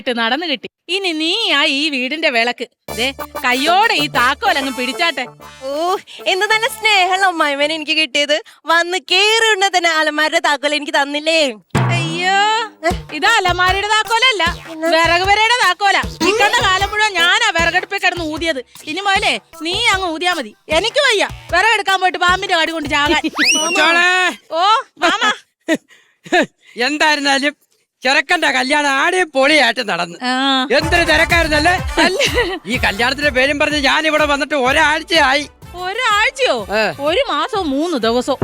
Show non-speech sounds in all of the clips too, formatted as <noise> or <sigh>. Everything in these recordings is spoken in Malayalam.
മംഗളകരമായിട്ട് നടന്നു കിട്ടി. ഇനി നീയാ ഈ വീടിന്റെ വിളക്ക്. ദേ കയ്യോടെ ഈ താക്കോലങ്ങ് പിടിച്ചാട്ടെ. ഓ എന്ത് നല്ല സ്നേഹമുള്ള അമ്മായിമേനെ എനിക്ക് കിട്ടിയത്. വന്ന് കേറിയുണ്ട തന്നെ അലമാരുടെ താക്കോൽ എനിക്ക് തന്നില്ലേ? അയ്യോ ഇത് അലമാരയുടെ താക്കോലല്ല വിറക് വരയുടെ താക്കോല. നിൽക്കുന്ന കാലം മുഴുവൻ ഞാനാ വിറകടുപ്പിൽ കിടന്ന് ഊതിയത്. ഇനി മോലെ നീ അങ്ങ് ഊതിയാ മതി. എനിക്ക് വയ്യ. വിറകെടുക്കാൻ പോയിട്ട് പാമ്പിന്റെ കാടി കൊണ്ട് ചാകാൻ. ഓ മാമ. എന്തായിരുന്നാലും ചെറുക്കന്റെ കല്യാണം ആടെ പൊളിയായിട്ട് നടന്നു. എന്തൊരു തിരക്കായിരുന്നല്ലേ? ഈ കല്യാണത്തിന്റെ പേരും പറഞ്ഞ് ഞാൻ ഇവിടെ വന്നിട്ട് ഒരാഴ്ചയായി. ഒരാഴ്ചയോ? ഒരു മാസവും മൂന്ന് ദിവസോ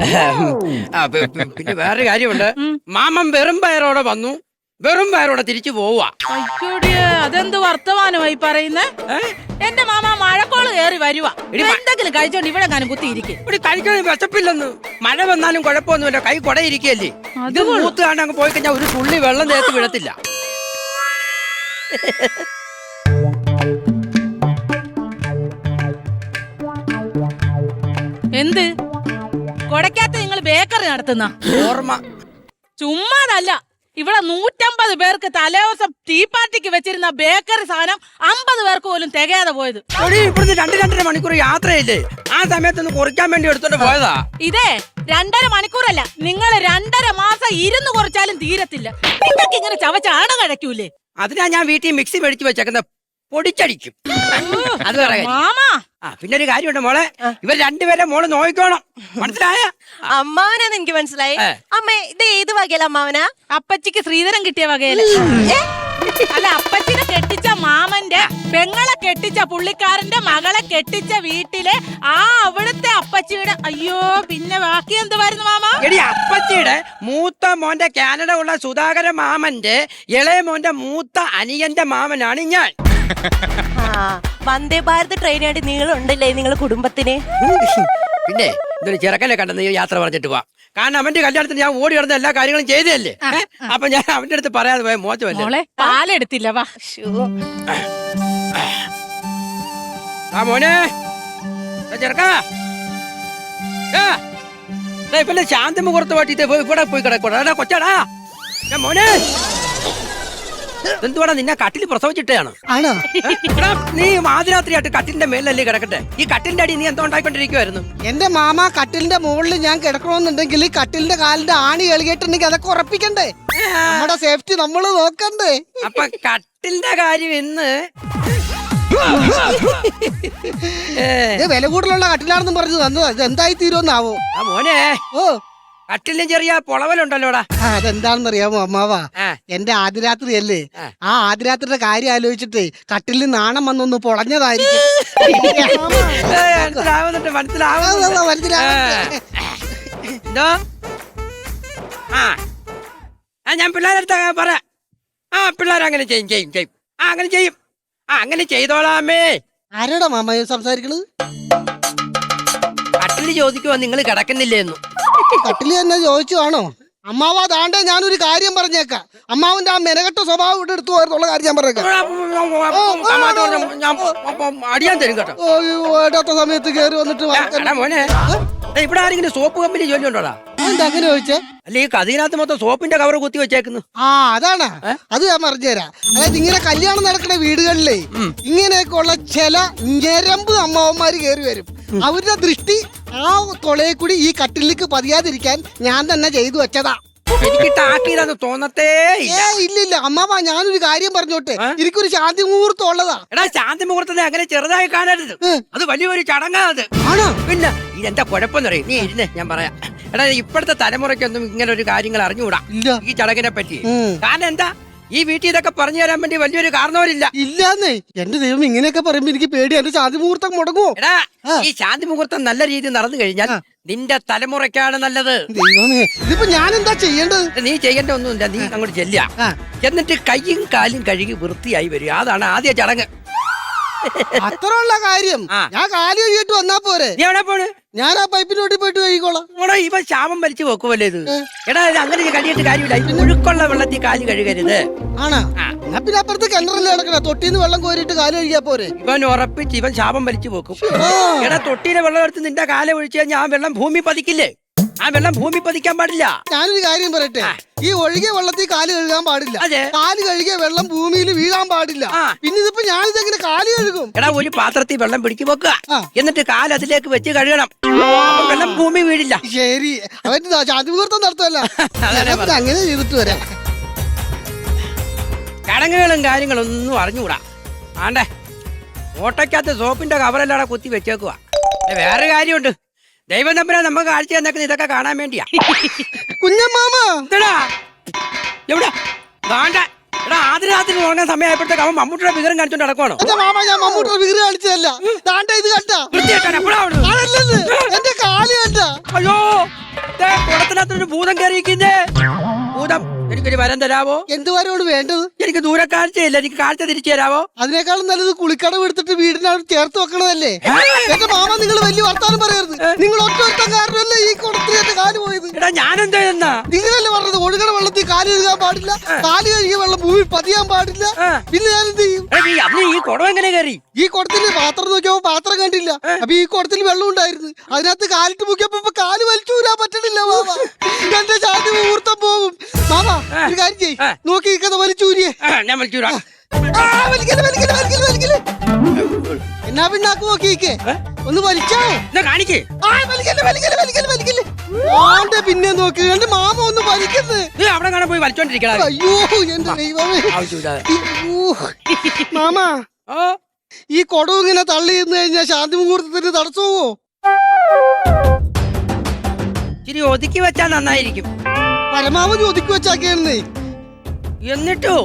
പിന്നെ വേറൊരു കാര്യമുണ്ട്. മാമം മാമൻ വെറും പയറോടെ വന്നു. വെറും പയറോടെ തിരിച്ചു പോവാ അയ്യോടിയ അതെന്ത് വർത്തമാനമായി പറയുന്നേ? എന്റെ മാമ മഴക്കോൾ കയറി വരുവാ. എന്തെങ്കിലും കഴിച്ചോണ്ട് ഇവിടെ കാനും കുത്തിയിരിക്കും ഇവിടെ കഴിക്കാൻ വിശപ്പില്ലെന്ന്. മഴ വന്നാലും കുഴപ്പമൊന്നുമില്ല. കൈ കൊടയിരിക്കല്ലേ ഇത് മൂത്ത് കാണാൻ അങ്ങ് പോയി കഴിഞ്ഞാൽ ഒരു തുള്ളി വെള്ളം തേത്ത് വിടത്തില്ല എന്ത്? കൊടക്കാത്ത നിങ്ങൾ ബേക്കറി നടത്തുന്ന? ഓർമ്മ. ചുമ്മാതല്ല. ഇവിടെ നൂറ്റമ്പത് പേർക്ക് തലേദിവസം ടീ പാർട്ടിക്ക് വെച്ചിരുന്ന ബേക്കറി സാധനം അമ്പത് പേർക്ക് പോലും തികയാതെ പോയത്. ഇവിടുന്ന് രണ്ട് രണ്ടര മണിക്കൂർ യാത്രയില്ലേ? ആ സമയത്ത് കുറിക്കാൻ വേണ്ടി എടുത്തോണ്ട് പോയതാ. ഇതേ രണ്ടര മണിക്കൂറല്ല. നിങ്ങൾ രണ്ടര മാസം ഇരുന്ന് കുറച്ചാലും തീരത്തില്ല. നിങ്ങൾക്ക് ഇങ്ങനെ ചവച്ചാട കഴിക്കൂലേ? അതിനാ ഞാൻ വീട്ടിൽ മിക്സി മേടിച്ച് വെച്ചേക്കുന്ന. പൊടിച്ചടിക്കും. അത് മാമാ ആ പിന്നെ ഒരു കാര്യമുണ്ട് മോളെ. ഇവർ രണ്ടുപേരെ മോൾ നോയിക്കോണം. മനസ്സിലായ? അമ്മാവനാന്ന് എനിക്ക് മനസ്സിലായി. അമ്മ ഇത് ഏത് വകയില അമ്മാവനാ? അപ്പച്ചിക്ക് ശ്രീധരം കിട്ടിയ വകയിൽ. അല്ല അപ്പച്ചിനെ കെട്ടിച്ച മാമന്റെ പെങ്ങളെ കെട്ടിച്ച പുള്ളിക്കാരന്റെ മകളെ കെട്ടിച്ച വീട്ടിലെ ആ അവിടുത്തെ അപ്പച്ചിയുടെ അയ്യോ പിന്നെ ബാക്കി എന്തുവായിരുന്നു മാമ? എടി അപ്പച്ചിയുടെ മൂത്ത മോന്റെ കാനഡ ഉള്ള സുധാകര മാമന്റെ ഇളയ മോന്റെ മൂത്ത അനിയന്റെ മാമനാണ് ഞാൻ വന്ദേ ഭാരത് ട്രെയിനായിട്ട് ഉണ്ടല്ലേ നിങ്ങളെ കുടുംബത്തിന്? പിന്നെ ഇതൊരു ചെറുക്കനെ കണ്ടെന്ന് ഈ യാത്ര പറഞ്ഞിട്ട് പോവാം. കാരണം അവന്റെ കല്യാണത്തിന് ഞാൻ ഓടി കിടന്ന എല്ലാ കാര്യങ്ങളും ചെയ്തതല്ലേ? ഏ? അപ്പൊ ഞാൻ അവന്റെ അടുത്ത് പറയാതെ പോയ മോശമല്ലേ? മോളെ പാലെടുത്തില്ല വാ. ആ മോനെ. ദാ ചെറുക്കാ. ദാ. ശാന്തി മുഹൂർത്തമായിട്ട് പാട്ടിട്ട് ഇവിടെ പോയി കിടക്കൂടാ കൊച്ചാടാ ഞാൻ മോനെ. എന്തുവാടാ നിന്നെ കട്ടിൽ പ്രസവിച്ചിട്ടാണ് ആണോ? നീ ആദ്യരാത്രിയായിട്ട് കട്ടിലിന്റെ മേലല്ലേ കിടക്കട്ടെ? ഈ കട്ടിലിന്റെ അടി നീ എന്തോ ഉണ്ടായിക്കൊണ്ടിരിക്കുവായിരുന്നു. എന്റെ മാമ കട്ടിലിന്റെ മുകളിൽ ഞാൻ കിടക്കണമെന്നുണ്ടെങ്കിൽ ഈ കട്ടിലിന്റെ കാലിന്റെ ആണി എളികിട്ടുണ്ടെങ്കിൽ അതൊക്കെ ഉറപ്പിക്കണ്ടേ? നമ്മുടെ സേഫ്റ്റി നമ്മൾ നോക്കണ്ടേ? അപ്പൊ കട്ടിലിന്റെ കാര്യം ഇന്ന് വില കൂടുതലുള്ള കട്ടിലാണെന്നും പറഞ്ഞു തന്നത്. എന്തായി തീരുമെന്നാവോ? മോനെ. ഓ. കട്ടിലിന് ചെറിയ പൊളവലുണ്ടല്ലോടാ. ആ, അതെന്താണെന്ന് അറിയാമോ അമ്മാവാ. എന്റെ ആദ്യരാത്രി അല്ലേ ആ. ആദിരാത്രിയുടെ കാര്യം ആലോചിച്ചിട്ട് കട്ടിലിൽ നാണം വന്നൊന്ന് പൊളഞ്ഞതായിരിക്കും. മനസ്സിലാവുന്നുണ്ട് ആ, മനസ്സിലാവുന്നുണ്ട്. ഞാൻ പിള്ളേരെടുത്ത പറ ആ പിള്ളേർ അങ്ങനെ ചെയ്യും ചെയ്യും ചെയ്യും. ആ അങ്ങനെ ചെയ്യും. ആ അങ്ങനെ ചെയ്തോളാമേ. ആരോടാ മാമ സംസാരിക്കണത്? കട്ടിൽ ചോദിക്കുവാ നിങ്ങൾ കിടക്കുന്നില്ലേന്നു. കട്ടിൽ തന്നെ ചോദിച്ചുവാണോ അമ്മാവ അതാണ്ടേ ഞാനൊരു കാര്യം പറഞ്ഞേക്കാം. അമ്മാവിന്റെ ആ മെനകെട്ട സ്വഭാവം ഇവിടെ എടുത്തു പോയതുള്ള കാര്യം ഞാൻ പറഞ്ഞേക്കാം. തമാശ പറഞ്ഞ ഞാൻ അടിയാൻ തരും കേട്ടോ. വേണ്ടാത്ത സമയത്ത് കേറി വന്നിട്ട് മോനെ. ഇവിടെ ആരെങ്കിലും സോപ്പ് കമ്പനി ജോലി ഉണ്ടോടാ? അങ്ങനെ ചോദിച്ചേ? അല്ല ഈ കഥയിനകത്ത് മൊത്തം സോപ്പിന്റെ കവർ കുത്തി വെച്ചേക്കുന്നു. ആ അതാണ്. അത് ഞാൻ പറഞ്ഞുതരാം. അതായത് ഇങ്ങനെ കല്യാണം നടക്കുന്ന വീടുകളിലേ ഇങ്ങനെയൊക്കെ ഉള്ള ചില ഞരമ്പ് അമ്മാവന്മാര് കയറി വരും. അവരുടെ ദൃഷ്ടി ആ തൊളയെ കൂടി ഈ കട്ടിലേക്ക് പതിയാതിരിക്കാൻ ഞാൻ തന്നെ ചെയ്തു വെച്ചതാ. എനിക്ക് ടാക്കിയതാന്ന് തോന്നത്തേ ഇല്ല. ഏ ഇല്ലില്ല അമ്മാവ ഞാനൊരു കാര്യം പറഞ്ഞോട്ടെ? എനിക്കൊരു ശാന്തി മുഹൂർത്തം ഉള്ളതാ. എടാ ശാന്തി മുഹൂർത്തത്തെ അങ്ങനെ ചെറുതായി കാണരുത്. അത് വലിയൊരു ചടങ്ങാണത് ആണോ? പിന്നെ ഇതെന്താ കുഴപ്പമെന്ന് പറയും നീ ഇരുന്നേ ഞാൻ പറയാം. എടാ ഇപ്പോഴത്തെ തലമുറയ്ക്കൊന്നും ഇങ്ങനെ ഒരു കാര്യങ്ങൾ അറിഞ്ഞുകൂടാ? ഈ ചടങ്ങിനെ പറ്റി. കാരണം എന്താ? ഈ വീട്ടിൽ ഇതൊക്കെ പറഞ്ഞു തരാൻ വേണ്ടി വലിയൊരു കാരണവരില്ല. ഇല്ലാന്നേ. എന്റെ ദൈവം ഇങ്ങനെയൊക്കെ പറയുമ്പോ എനിക്ക് പേടി. എന്റെ ശാന്തി മുഹൂർത്തം മുടങ്ങുമോ എടാ ഈ ശാന്തി മുഹൂർത്തം നല്ല രീതിയിൽ നടന്നു കഴിഞ്ഞാൽ നിന്റെ തലമുറയ്ക്കാണ് നല്ലത്. ദൈവമേ ഇതിപ്പോ ഞാൻ എന്താ ചെയ്യേണ്ടത് നീ ചെയ്യേണ്ട ഒന്നുമില്ല. നീ അങ്ങോട്ട് ചെല്ലുക. എന്നിട്ട് കൈയും കാലും കഴുകി വൃത്തിയായി വരിക. അതാണ് ആദ്യ ചടങ്ങ്. അത്രയുള്ള കാര്യം. ഞാൻ കാലി കഴിയിട്ട് വന്നാ പോരെ. എവിടെ പോണ്? ഞാൻ ആ പൈപ്പിനോട്ടി പോയിട്ട് കഴിക്കോളാം മോളെ ഇവ ശാപം വലിച്ചു വെക്കുമല്ലേ ഇത്? എടാ ഇത് അങ്ങനെ കഴിയിട്ട് കാര്യമില്ല. ഈ ഒഴുക്കുള്ള വെള്ളത്തിൽ കാൽ കഴുകരുത്. ആണോ. ഞാൻ പിന്നെ അപ്പുറത്ത് കിണറല്ലേ കിടക്കണ? തൊട്ടിന്ന് വെള്ളം കോരിയിട്ട് കാൽ കഴുകിയാ പോരെ. ഇവൻ ഉറപ്പിച്ച് ഇവൻ ശാപം വലിച്ചു പോക്കും എടാ തൊട്ടിയിലെ വെള്ളം എടുത്ത് നിന്റെ കാല ഒഴിച്ചു കഴിഞ്ഞാൽ ആ വെള്ളം ഭൂമി പതിക്കില്ലേ? ആ വെള്ളം ഭൂമി പതിക്കാൻ പാടില്ല. ഞാനൊരു കാര്യം പറയട്ടെ? ഈ ഒഴുകിയ വെള്ളത്തിൽ കാൽ കഴുകാൻ പാടില്ല. അതെ. കാൽ കഴുകിയ വെള്ളം ഭൂമിയിൽ വീഴാൻ പാടില്ല. ആ. പിന്നെ ഇതിപ്പോ ഞാനിതെങ്ങനെ കാൽ കഴുകും? എടാ ഒരു പാത്രത്തിൽ വെള്ളം പിടിച്ചു വെക്കുക ആ. എന്നിട്ട് കാൽ അതിലേക്ക് വെച്ച് കഴുകണം. അപ്പൊ വെള്ളം ഭൂമി വീഴില്ല. ശരി. അവൻ നടത്തല്ല നടത്തുമല്ല അങ്ങനെ ചെയ്തിട്ട് വരാം. കടങ്ങുകളും കാര്യങ്ങളും ഒന്നും അറിഞ്ഞുകൂടാ. ആണ്ടേ ഓട്ടയ്ക്കകത്ത് സോപ്പിന്റെ കവറല്ലാടെ കുത്തി വെച്ചേക്കുക വേറെ കാര്യമുണ്ട്. ദൈവം തമ്പുരാൻ നമുക്ക് കാഴ്ച തന്നേക്കുന്നത്. ഇതൊക്കെ കാണാൻ വേണ്ടിയാ. കുഞ്ഞമ്മാമ! ഇതെടാ, എവിടെ? ദാണ്ട എടാ ആദ്യ രാത്രി ഉറങ്ങാൻ സമയമായപ്പോഴത്തേക്ക് അവൻ മമ്മൂട്ടിയുടെ വിഗ്രഹം കാണിച്ചോണ്ട് നടക്കുവാണോ? എന്റെ മാമ ഞാൻ മമ്മൂട്ടിയുടെ വിഗ്രഹം കാണിച്ചതല്ല. താണ്ട ഇത് കണ്ട. വൃത്തിയായിട്ടാണ് എപ്പോഴാ? അതല്ലെന്ന് എന്റെ കാൽ കണ്ട. അയ്യോ ദേ, കുടത്തിനകത്തൊരു ഭൂതം കയറിയിരിക്കുന്നേ. ഭൂതം. എനിക്കൊരു വരം തരാവോ? എന്തുവാരോട് വേണ്ടത്? എനിക്ക് ദൂരെ കാഴ്ചയില്ല എനിക്ക് കാഴ്ച തിരിച്ചു തരാവോ? അതിനേക്കാളും നല്ലത് കുളിക്കടവ് എടുത്തിട്ട് വീടിനോട് ചേർത്ത് വെക്കണതല്ലേ? എന്റെ മാമ നിങ്ങൾ വലിയ വർത്താനം പറയരുത്. നിങ്ങൾ ഒറ്റ ഒരുത്തൻ കാരണമല്ലേ ഈ കുടത്തിൽ എന്റെ കാൽ പോയത്? എടാ ഞാനെന്താ എന്നാ നിങ്ങളല്ലേ പറഞ്ഞത്? ഒഴുകണ വെള്ളത്തിൽ കാൽ കഴുകാൻ പാടില്ല. കാൽ കഴുകിയ വെള്ളം ഭൂമി പതിയാൻ പാടില്ല. പിന്നെ ഞാൻ എന്ത് ചെയ്യും ഈ കുടം എങ്ങനെ കയറി? ഈ കുടത്തിൽ പാത്രം നോക്കിയപ്പോ പാത്രം കണ്ടില്ല. അപ്പൊ ഈ കുടത്തിൽ വെള്ളം ഉണ്ടായിരുന്നു. അതിനകത്ത് കാലിട്ട് മുക്കിയപ്പോ കാൽ വലിച്ചൂരാൻ പറ്റണില്ല മാമ. എന്റെ ശാന്തി മുഹൂർത്തം പോകും? മാമ ഒരു കാര്യം ചെയ്. നോക്കി നിൽക്കുന്ന വലിച്ചൂരിയെ ഞാൻ. എന്നാ പിന്നാക്ക് നോക്കി നിൽക്കേ ഒന്ന് വലിച്ചോ. കാണിക്ക്. പിന്നെ നോക്ക്? എന്റെ മാമ ഒന്ന് വലിക്കുന്നത് നീ അവിടെ കാണാൻ പോയി വലിച്ചോണ്ടിരിക്കണം അയ്യോ എന്റെ ദൈവമേ. മാമ ഓ ഈ കൊടവ് ഇങ്ങനെ തള്ളി നിന്ന് കഴിഞ്ഞാൽ ശാന്തി മുഹൂർത്തത്തിന് തടസ്സമോ ഇച്ചിരി ഒതുക്കി വെച്ചാൽ നന്നായിരിക്കും. പരമാവധി ഒതുക്കി കേന്നേ. എന്നിട്ടോ?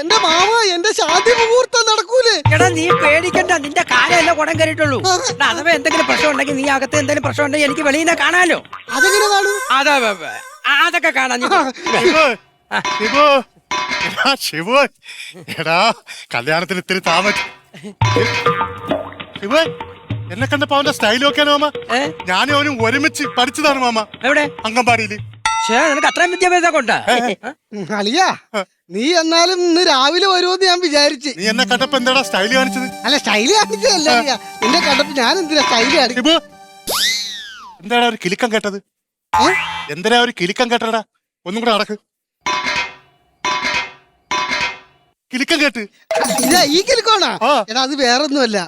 എന്റെ മാമ എന്റെ ശാന്തി മുഹൂർത്തം നടക്കൂലേ? എടാ നീ പേടിക്കണ്ട. നിന്റെ കാലല്ല കുടം കയറിയിട്ടുള്ളൂ. അഥവാ എന്തെങ്കിലും പ്രശ്നം ഉണ്ടെങ്കിൽ നീ അകത്ത് എന്തെങ്കിലും പ്രശ്നം ഉണ്ടെങ്കിൽ എനിക്ക് വെളിയിൽ കാണാലോ. അതെങ്ങനെ കാണും? അതാ അതൊക്കെ കാണാൻ എടാ ശിവു. എടാ കല്യാണത്തിന് ഇത്തിരി താമസം ശിവു എന്നെ കണ്ടപ്പോ അവന്റെ സ്റ്റൈൽ നോക്കിയാണ് മാമ? ഏ? ഞാനും അവനും ഒരുമിച്ച് പഠിച്ചതാണ് മാമ. എവിടെ? അങ്കമ്പാടിയിൽ ഛേ, നിനക്ക് അത്രയും വിദ്യാഭ്യാസം കൊണ്ടാ ഉം, അളിയാ നീ എന്നാലും ഇന്ന് രാവിലെ വരുമെന്ന് ഞാൻ വിചാരിച്ച്. നീ എന്നെ കണ്ടപ്പോ എന്താടാ സ്റ്റൈൽ കാണിച്ചത്? അല്ല സ്റ്റൈൽ കാണിച്ചതല്ല അളിയാ. നിന്റെ കണ്ടപ്പോ ഞാൻ എന്തിനാ സ്റ്റൈൽ കാണിക്കും ശിവു എന്താടാ ഒരു കിലുക്കം കേട്ടത്? എന്തിനാ ഒരു കിലുക്കം കേട്ടടാ ഒന്നും കൂടെ നടക്ക്. കിലുക്കം കേട്ട്. ഈ കിലുക്കോണാ. എടാ അത് വേറൊന്നുമല്ല.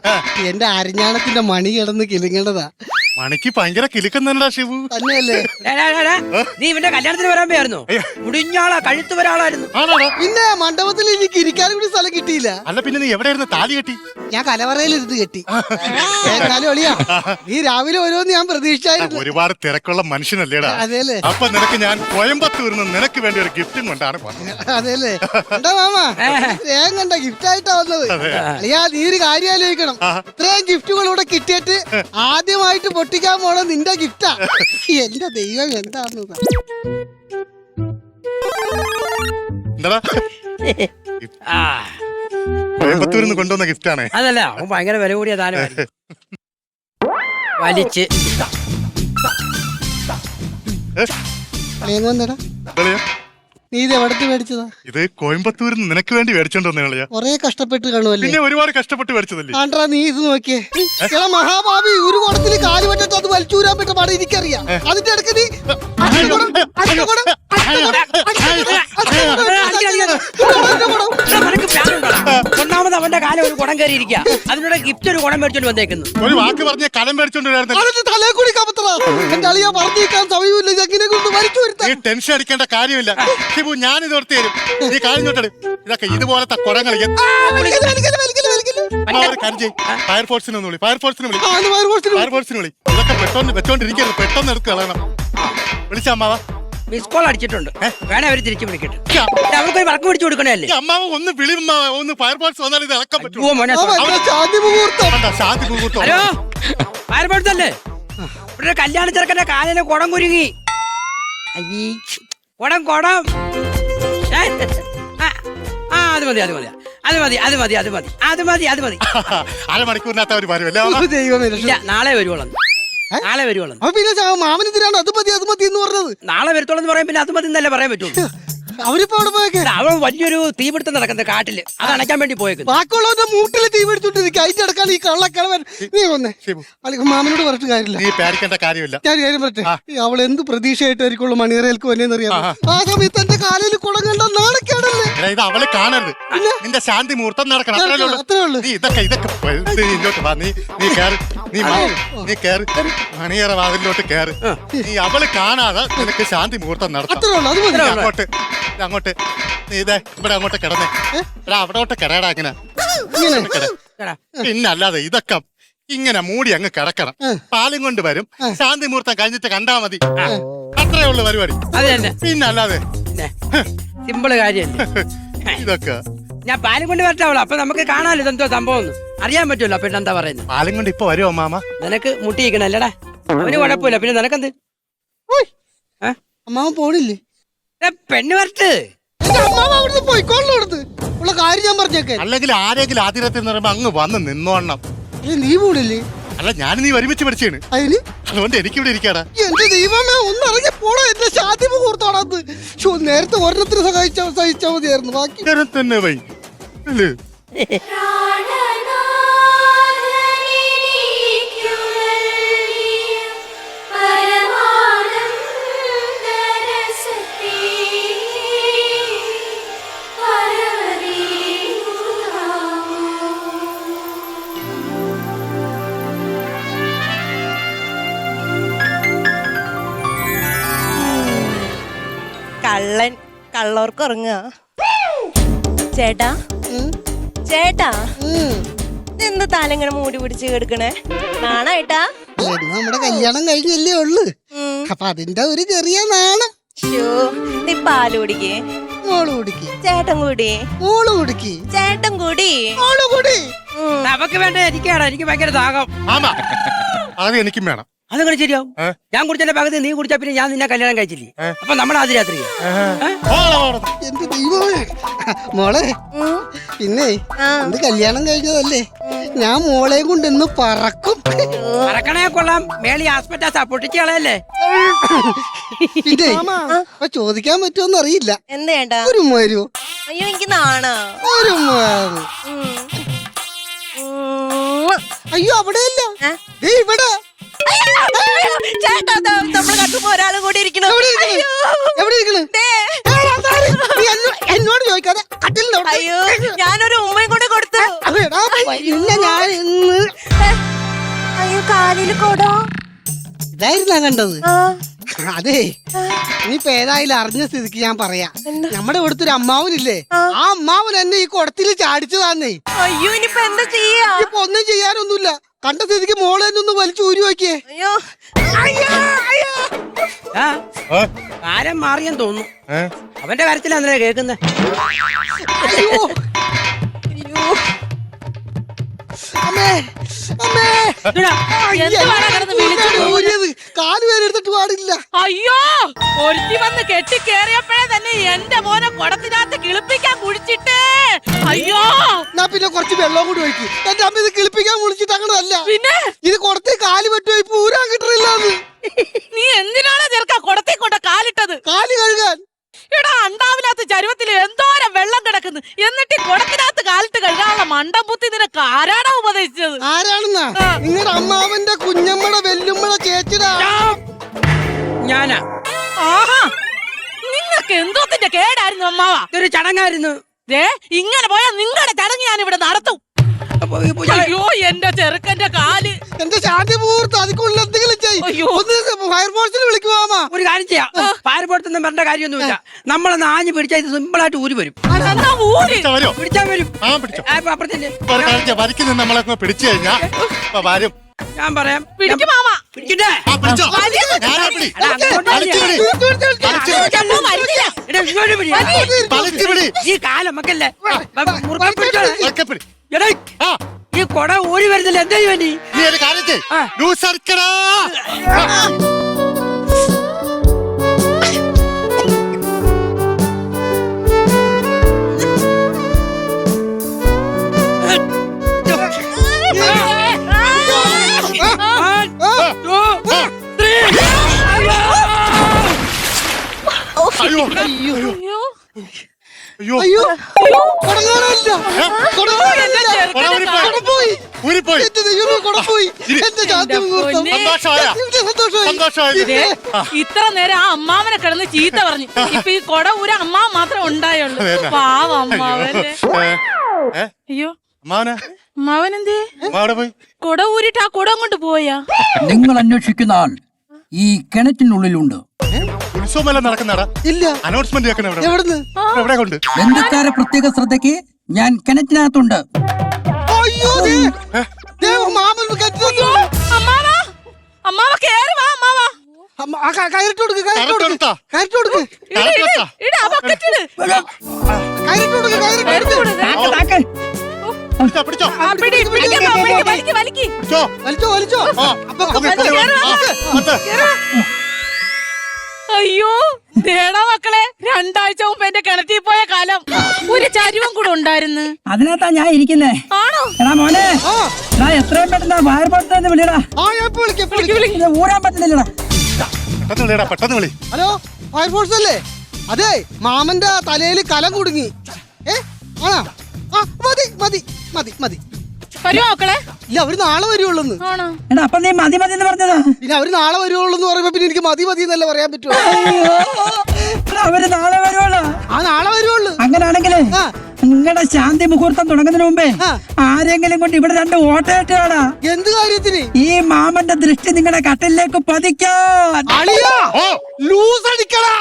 എന്റെ അരിഞ്ഞാണത്തിന്റെ മണി കിടന്ന് കിലുങ്ങേണ്ടതാ. മണിക്ക് ഭയങ്കര കിലുക്കം തന്നെടാ ശിവു. തന്നെയല്ലേ? ഡാ, ഡാ, ഡാ, ഡാ. നീ ഇവന്റെ കല്യാണത്തിന് വരാൻ പോയായിരുന്നു? അയ്യോ. മുടിഞ്ഞാളാ കഴുത്ത് വരാളായിരുന്നു ആണോടാ? പിന്നെ മണ്ഡപത്തിൽ എനിക്ക് ഇരിക്കാനും കൂടി സ്ഥലം കിട്ടിയില്ല. അല്ല പിന്നെ നീ എവിടെയായിരുന്നു? താലി കെട്ടി. ഞാൻ കലവറയിൽ ഇരുന്ന് കെട്ടി. ഒളിയാ നീ രാവിലെ ഓരോന്ന് ഞാൻ പ്രതീക്ഷിച്ചായിരുന്നു. ഒരുപാട് തിരക്കുള്ള മനുഷ്യനല്ലേടാ. അതെല്ലേ അപ്പൊ നിനക്ക് ഞാൻ കോയമ്പത്തൂരിൽ നിന്ന് നിനക്ക് വേണ്ടി ഒരു ഗിഫ്റ്റും കൊണ്ടാണ് വന്നത്. അതെല്ലേ എന്താ മാമ? സ്നേഹം കണ്ട ഗിഫ്റ്റ് ആയിട്ടാ വന്നത്. അളിയാ നീ ഒരു കാര്യം ആലോചിക്കണം. ഇത്രയും ഗിഫ്റ്റുകൾ ഇവിടെ കിട്ടിയിട്ട് ആദ്യമായിട്ട് പൊട്ടിക്കാൻ പോണ നിന്റെ ഗിഫ്റ്റാ എന്റെ ദൈവം എന്താന്ന് എന്താടാ? ആ. കോയമ്പത്തൂരിൽ നിന്ന് കൊണ്ടുവന്ന ഗിഫ്റ്റാണ് അതല്ല അവൻ ഭയങ്കര വില കൂടിയ ദാനമായിരുന്നു വലിച്ച്. അളിയങ്ങോന്നേടാ നീ ഇത് എവിടത്ത് മേടിച്ചതാ? ഇത് കോയമ്പത്തൂരിൽ നിന്ന് നിനക്ക് വേണ്ടി മേടിച്ചോണ്ട് വന്നയാളിയാ കൊറേ കഷ്ടപ്പെട്ട് കാണുമല്ലേ പിന്നെ ഒരുപാട് കഷ്ടപ്പെട്ട് മേടിച്ചതല്ലേ? ആണ്ട്രാ നീ ഇത് നോക്കിയേ. എടാ മഹാഭാവി ഒരു കുടത്തിൽ കാൽ പറ്റിട്ട് അത് വലിച്ചൂരാൻ പറ്റും പാടെ എനിക്കറിയാം. അതിന്റെ ഇടയ്ക്ക് നീ അടുത്ത കുടം, അടുത്ത കുടം, അടുത്ത കുടം, അടുത്ത കുടം, അടുത്ത കുടം, അടുത്ത കുടം. എടാ, ഒന്നാമത് അവന്റെ കാലം ഒരു കുടം കയറിയിരിക്കുക അതിനോട് ഗിഫ്റ്റ് ഒരു കുടം മേടിച്ചോണ്ട് വന്നേക്കുന്നു. ഒരു വാക്ക് പറഞ്ഞ കലം മേടിച്ചോണ്ട് വരായിരുന്നു അതിന്റെ തലേ കൂടി കപത്തറ എന്റെ അളിയ പറഞ്ഞിരിക്കാൻ സമയമില്ല. കൊണ്ട് മരിച്ചു നീ ടെൻഷൻ അടിക്കേണ്ട കാര്യമില്ല. ഷിബു ഞാൻ ഇത് ഓർത്ത് തരും. ഈ കാര്യം ചോട്ടെടു ഇതൊക്കെ ഇതുപോലത്തെ. കരജി ഫയർഫോഴ്സിനെ ഒന്ന് വിളി. ഫയർഫോഴ്സിനെ വിളി. ഫയർഫോഴ്സിനെ വിളി. ഇതൊക്കെ പെട്ടെന്ന് വെച്ചോണ്ടിരിക്കരുത്. പെട്ടെന്ന് എടുത്ത് കളയണം. വിളിച്ച അമ്മാവ. മിസ് കോൾ അടിച്ചിട്ടുണ്ട്. വേണേ അവർ തിരിച്ചു വിളിക്കട്ടെ. യ്യ, അവർക്ക് വർക്ക് പിടിച്ചു കൊടുക്കണല്ലേ അമ്മാവ് ഒന്ന് വിളി ഒന്ന് ഫയർഫോഴ്സ് വന്നാൽ ഇത് ഇളക്കാൻ പറ്റുമോ ശാന്തി മുഹൂർത്തം. ശാന്തി മുഹൂർത്തം. ഹലോ? ഫയർഫോഴ്സ് അല്ലേ? ഇവിടെ കല്യാണ ചെറുക്കന്റെ കാലിന് കുടം കുരുങ്ങി. അയ്യേ കുടം കുടം. ആ, അത് മതി അത് മതി. അത് മതി അത് മതി അത് മതി. അത് മതി അത് മതി. <laughs> അരമണിക്കൂറിനകത്ത് അവർ വരുമല്ലേ ഇല്ല നാളെ വരുവോളം നാളെ വരുവോളം പിന്നെ അത് മതി അത് മതി എന്ന് പറഞ്ഞത്. നാളെ പറയാൻ പിന്നെ അത് മതി എന്നല്ലേ പറയാൻ പറ്റുള്ളൂ. അവരിപ്പോ അവിടെ പോയേക്ക്? അവൻ വലിയൊരു തീപിടുത്തം നടക്കുന്നത് കാട്ടിൽ അത് അണയ്ക്കാൻ വേണ്ടി പോയത് ബാക്കിയുള്ളവന്റെ മൂട്ടിൽ തീ പിടിച്ചോണ്ടിരിക്കുക അതിന്റെ അടുക്കാണ് ഈ കള്ളക്കിളവൻ നീ വന്നേ. അല്ലെങ്കിൽ മാമനോട് പറഞ്ഞിട്ട് കാര്യമില്ല. നീ പേടിക്കേണ്ട കാര്യമില്ല. ഞാൻ കാര്യം പറട്ടെ അവൾ എന്ത് പ്രതീക്ഷയായിട്ടായിരിക്കുള്ളൂ മണിയറയിൽക്ക് വന്നേന്നറിയാം. ആ സമയത്ത് എന്റെ കാലിൽ കുടങ്ങണ്ട നാണക്കേടല്ലേ? ഇത് അവൾ കാണരുത്. നിന്റെ ശാന്തി മുഹൂർത്തം നടക്കണം. അത്രേ ഉള്ളൂ. നീ ഇതൊക്കെ ഇതൊക്കെ ഇങ്ങോട്ട് വാ നീ നീ കേറ്. നീ. നീ കേറ്. മണിയറ വാതിലോട്ട് കേറ്. നീ അവൾ കാണാതെ നിനക്ക് ശാന്തി മുഹൂർത്തം നടത്താം അത്രേ ഉള്ളൂ അത് അങ്ങോട്ട്. അങ്ങോട്ട്. നീ ഇതേ ഇവിടെ അങ്ങോട്ട് കിടന്നേ. എടാ അവിടോട്ട് കിടയടാ അങ്ങനെ ഇങ്ങനെ? കിട. പിന്നല്ലാതെ ഇതൊക്കെ ഇങ്ങനെ മൂടി അങ്ങ് കിടക്കണം. പാലും കൊണ്ട് വരും. ശാന്തി മുഹൂർത്തം കഴിഞ്ഞിട്ട് കണ്ടാ മതി. അത്രേ ഉള്ളു പരിപാടി. അത് തന്നെ. പിന്നല്ലാതെ. പിന്നെ സിമ്പിൾ കാര്യല്ലേ <laughs> ഇതൊക്കെ. ഞാൻ പാലും കൊണ്ട് വരട്ടാവുള്ളൂ അപ്പൊ നമുക്ക് കാണാമല്ലോ ഇതെന്തോ സംഭവം അറിയാൻ പറ്റുമല്ലോ പിന്നെ എന്താ പറയുന്നത്. പാലും കൊണ്ട് ഇപ്പൊ വരുമോ മാമ? നിനക്ക് മുട്ടിയിക്കണല്ലേടാ അവന് കുഴപ്പമില്ല. പിന്നെ നിനക്കെന്ത്? അമ്മാവൻ പോണില്ലേ? പെണ്ണ് വരട്ട്. അവിടുന്ന് പോയിക്കോളൂ അവിടുന്ന്. ഉള്ള കാര്യം ഞാൻ പറഞ്ഞേക്കെ. അല്ലെങ്കിൽ ആരെങ്കിലും ആതിരത്തിൽ നിന്ന് പറയുമ്പോ അങ്ങ് വന്ന് നിന്നോണം. ഏ, നീ പോണില്ലേ അല്ല ഞാൻ നീ ഒരുമിച്ച് പഠിച്ചാണ് അതിന് അതുകൊണ്ട് എനിക്കിവിടെ ഇരിക്കാടാ. എന്റെ ദൈവമേ ഒന്ന് ഇറങ്ങി പോടാ. എന്റെ ശാന്തി മുഹൂർത്താണത് ഷോ നേരത്തെ ഒരെണ്ണത്തിന് സഹായിച്ച സഹിച്ചാ മതിയായിരുന്നു. ബാക്കി തന്നെ വൈ അല്ലേ കള്ളൻ കള്ളോർക്ക് ഉറങ്ങുക ചേട്ടാ. ചേട്ടാ. എന്ത് താലിങ്ങനെ മൂടി പിടിച്ച് കിടക്കണേ? നാണായിട്ടാ? നമ്മുടെ കല്യാണം കഴിഞ്ഞല്ലേ ഉള്ളു. അപ്പൊ അതിന്റെ ഒരു ചെറിയ നാണം. നീ പാൽ കുടിക്കേ. മോൾ കുടിക്ക്. ചേട്ടൻ കൂടി. മോൾ കുടിക്ക്. ചേട്ടൻ കൂടി. മോൾ കുടി. അവക്ക് വേണ്ട എനിക്കാണ്. എനിക്ക് ഭയങ്കര ദാഹം. അത് എനിക്കും വേണം. അതങ്ങനെ ശരിയാവും? ഞാൻ കുടിച്ചതിന്റെ പകുതി നീ കുടിച്ചാ പിന്നെ ഞാൻ നിന്നെ കല്യാണം കഴിച്ചില്ലേ? അപ്പൊ നമ്മുടെ ആദ്യ രാത്രി. എന്റെ ദൈവമേ. മോളെ പിന്നെ. എന്ത് കല്യാണം കഴിഞ്ഞതല്ലേ? ഞാൻ മോളെ കൊണ്ട് ഇന്ന് പറക്കും. പറക്കണേ കൊള്ളാം. മേളി ആസ്പെറ്റാസാ പൊട്ടിച്ച് കളയല്ലേ പിന്നെ അപ്പൊ ചോദിക്കാൻ പറ്റുമെന്ന് അറിയില്ല. എന്താ ഒരു മരു അയ്യോ എനിക്ക് നാണോ? ഒരു. അയ്യോ അവിടെയല്ല. ദേ ഇവിടെ. ചേട്ടാ ദാ നമ്മൾ കത്തുമ്പോ ഒരാളും കൂടി ഇരിക്കണു എവിടെ ഇരിക്കണ്? ദേ. നീ എന്നോ- എന്നോട് ചോദിക്കാതെ കട്ടിലിന്റെ അവിടെ. അയ്യോ ഞാനൊരു ഉമ്മയും കൂടെ കൊടുത്തു. പിന്നെ ഞാൻ ഇന്ന് അയ്യോ കാലിൽ കൊടോ. ഇതായിരുന്നാ കണ്ടത്? ആ. അതെ നീ ഏതായാലും അറിഞ്ഞ സ്ഥിതിക്ക് ഞാൻ പറയാ. നമ്മുടെ ഇവിടുത്തെ ഒരു അമ്മാവനില്ലേ? ആ. അമ്മാവൻ എന്നെ ഈ കുടത്തിൽ ചാടിച്ചതാന്നേ. അയ്യോ ഇനിയിപ്പോ എന്താ ചെയ്യാ? ഇപ്പൊ ഒന്നും ചെയ്യാനൊന്നുമില്ല. കണ്ട സ്ഥിതിക്ക് മോളെ ഒന്ന് വലിച്ചു ഊരി നോക്കിയേ. അയ്യോ. അയ്യോ അയ്യോ. ആ? കാലം മാറിയെന്ന് തോന്നുന്നു. അവന്റെ കാര്യത്തിലാ കേക്കുന്നേ കേൾക്കുന്നത് അയ്യോ. എടുത്തിട്ട് പാടില്ല. അയ്യോ ഒരുത്തി വന്ന് കെട്ടി കേറിയപ്പോഴേ തന്നെ എന്റെ മോനെ കുടത്തിനകത്ത് കിളിപ്പിക്കാൻ കുടിച്ചിട്ട് അയ്യോ. ഞാൻ പിന്നെ കുറച്ച് വെള്ളം കൂടി ഒഴിക്ക്. എന്റെ അമ്മ ഇത് കിളിപ്പിക്കാൻ വിളിച്ചിട്ട് അങ്ങനല്ല പിന്നെ? ഇത് കുടത്തി കാൽ പറ്റുപോയി പൂരാൻ കിട്ടണില്ലാന്ന് നീ എന്തിനാണ് ചെറുക്ക കുടത്തി കൊണ്ട കാലിട്ടത്? കാൽ കഴുകാൻ. എടാ അണ്ടാവിനകത്ത് ചരുവത്തിൽ എന്തോരം വെള്ളം കിടക്കുന്നു. എന്നിട്ട് ഈ കുടത്തിനകത്ത് കാലിട്ട് കഴുകാനുള്ള മണ്ടം ബുദ്ധി നിനക്ക് ആരാടാ ഉപദേശിച്ചത്? ആരാണെന്നാ? നിങ്ങളുടെ അമ്മാവന്റെ കുഞ്ഞമ്മയുടെ വെല്ലുമ്മയുടെ ചേച്ചിയുടെ ഞാനാ. ആഹാ. നിങ്ങൾക്ക് എന്തോത്തിന്റെ കേടായിരുന്നു അമ്മാവാ? ഇതൊരു ചടങ്ങായിരുന്നു. ദേ ഇങ്ങനെ പോയാൽ നിങ്ങളുടെ ചടങ്ങ് ഞാൻ ഇവിടെ നടത്തും. അയ്യോ എന്റെ ചെറുക്കന്റെ കാൽ. എന്റെ ശാന്തി മുഹൂർത്തം? അതിക്കുള്ള എന്തെങ്കിലും ചെയ്യ്. ഫയർഫോഴ്സിൽ വിളിക്കുവാമാ ഒരു കാര്യം ചെയ്യാം. പാരപ്പെടുത്തൊന്നും വരേണ്ട കാര്യമൊന്നുമില്ല നമ്മളൊന്ന് ആഞ്ഞു പിടിച്ചാൽ ഇത് സിമ്പിൾ ആയിട്ട് ഊരി വരും. പിടിച്ചാൽ വരും. ആ പിടിച്ചോ. ആ, ഇപ്പൊ ഒരു കാര്യം ചെയ്യാം. വരിക്ക് നിന്ന് നമ്മളെ പിടിച്ചു കഴിഞ്ഞാൽ വരും. ഞാൻ പറയാം. പിടിക്കും മാമ. പിടിക്കട്ടെ ഈ കാലം മക്കല്ലേ മുറുക്കി പിടിച്ചോ. ഒക്കെ ആ. ഈ കൊട ഊരി വരുന്നില്ല. എന്താ വേണ്ടി നീ? ഒരു കാര്യം ചെയ്യ്. ആ. ലൂസ് അടിക്കടാ അയ്യോ. അയ്യോ. അയ്യോ. അയ്യോ. കുടം കാണാനില്ല. കുടം കാണാനില്ല. കുടം ഊരിപ്പോയി. ഇത്ര നേരം ആ അമ്മാവനെ കിടന്ന് ചീത്ത പറഞ്ഞു. ഇപ്പൊ ഈ കൊട ഊര അമ്മാവൻ മാത്രമേ ഉണ്ടായുള്ളൂ. പാവ അമ്മാവന്റെ ഏ, അയ്യോ. അമ്മാവനെ? അമ്മാവൻ എന്തേ? പോയി? കൊട ഊരിട്ട് ആ കുടം കൊണ്ട് പോയാ? നിങ്ങൾ അന്വേഷിക്കുന്ന ആൾ ഈ കിണറ്റിനുള്ളിലുണ്ട്. ഉത്സവം എല്ലാം നടക്കുന്നടാ ഇല്ല. അനൗൺസ്മെന്റ് കേൾക്കണ എവിടെ എവിടെ കൊണ്ട്? ബന്ധുക്കാരെ പ്രത്യേക ശ്രദ്ധയ്ക്ക് ഞാൻ കിണറ്റിനകത്തുണ്ട്. അയ്യോ വലിച്ചോ വലിച്ചോ. വലിച്ച് അയ്യോ നേടാ മക്കളെ രണ്ടാഴ്ച മുമ്പ് എന്റെ കിണറ്റിൽ പോയ കാലം. ഒരു ചരിവും കൂടെ ഉണ്ടായിരുന്നു. അതിനകത്താ ഞാൻ ഇരിക്കുന്നേ. ആണോ? എടാ മോനെ എടാ എത്രയും പെട്ടെന്ന് വിളിയടാ. ഇത് ഊരാൻ പറ്റുന്നില്ലടാ. പെട്ടെന്ന് വിളിയടാ പെട്ടെന്ന് വിളി. ഹലോ ഫയർഫോഴ്സ് അല്ലേ? അതെ മാമന്റെ തലയിൽ കലം കുടുങ്ങി. ഏ ആണോ? ആ മതി മതി മതി മതി. വരുമോ മക്കളെ? ഇല്ല അവർ നാളെ വരുവുള്ളൂ ആണോ? എടാ അപ്പൊ നീ മതി മതി എന്ന് പറഞ്ഞതാ? പിന്നെ അവർ നാളെ വരുവുള്ളൂ എന്ന് പറയുമ്പോ പിന്നെ എനിക്ക് മതി മതി എന്നല്ല പറയാൻ പറ്റുമോ അയ്യോ എടാ, അവർ നാളെ വരുവോളാ ആ നാളെ വരുവുള്ളൂ. അങ്ങനാണെങ്കിലേ ആ. നിങ്ങളുടെ ശാന്തി മുഹൂർത്തം തുടങ്ങുന്നതിന് മുമ്പേ ആ. ആരെങ്കിലും കൊണ്ട് ഇവിടെ രണ്ട് ഓട്ടയിട്ടാടാ എന്ത് കാര്യത്തിന്? ഈ മാമന്റെ ദൃഷ്ടി നിങ്ങളുടെ കട്ടിലേക്ക് പതിക്കാൻ. അളിയാ ലൂസ് അടിക്കടാ.